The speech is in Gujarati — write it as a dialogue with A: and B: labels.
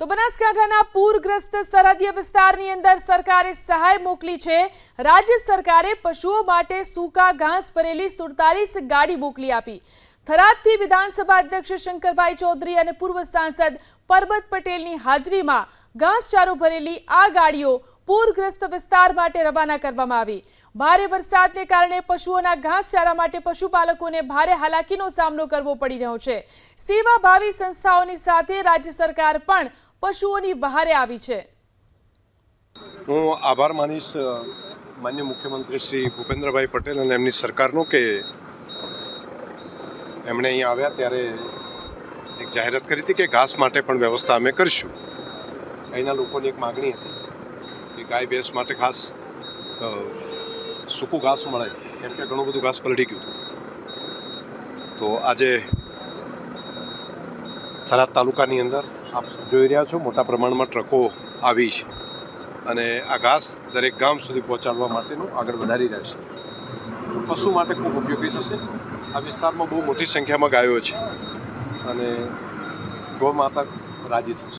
A: તો બનાસકાંઠાના પૂરગ્રસ્ત સરહદીય વિસ્તારની અંદર સરકારે સહાય મોકલી છે. રાજ્ય સરકારે પશુઓ માટે સૂકા ઘાસ ભરેલી સુડતાલીસ ગાડી મોકલી આપી. થરાદથી વિધાનસભા અધ્યક્ષ શંકરભાઈ ચૌધરી અને પૂર્વ સાંસદ પરબત પટેલની હાજરીમાં ઘાસચારો ભરેલી આ ગાડીઓ પૂરગ્રસ્ત વિસ્તાર માટે રવાના કરવામાં આવી. ભારે વરસાદને કારણે પશુઓના ઘાસચારા માટે પશુપાલકોને ભારે હાલાકીનો સામનો કરવો પડી રહ્યો છે. સેવાભાવી સંસ્થાઓની સાથે રાજ્ય સરકાર પણ પશુઓની બહારે આવી છે.
B: હું આભાર માનીશ માન્ય મુખ્યમંત્રી શ્રી ભૂપેન્દ્રભાઈ પટેલ અને એમની સરકારનો કે એમણે અહીંયા આવ્યા ત્યારે એક જાહેરાત કરી હતી કે ઘાસ માટે પણ વ્યવસ્થા અમે કરીશું. અહીંના લોકોની એક માગણી હતી કે ગાય ભેંસ માટે ખાસ સૂકું ઘાસ મળે, કેમ કે ઘણું બધું ઘાસ પલળી ગયું હતું. તો આજે થરાદ તાલુકાની અંદર આપ જોઈ રહ્યા છો, મોટા પ્રમાણમાં ટ્રકો આવી છે અને આ ઘાસ દરેક ગામ સુધી પહોંચાડવા માટેનું આગળ વધારી રહ્યા છે. પશુ માટે ખૂબ ઉપયોગી થશે. આ વિસ્તારમાં બહુ મોટી સંખ્યામાં ગાયો છે અને ગૌ માતા રાજી થશે.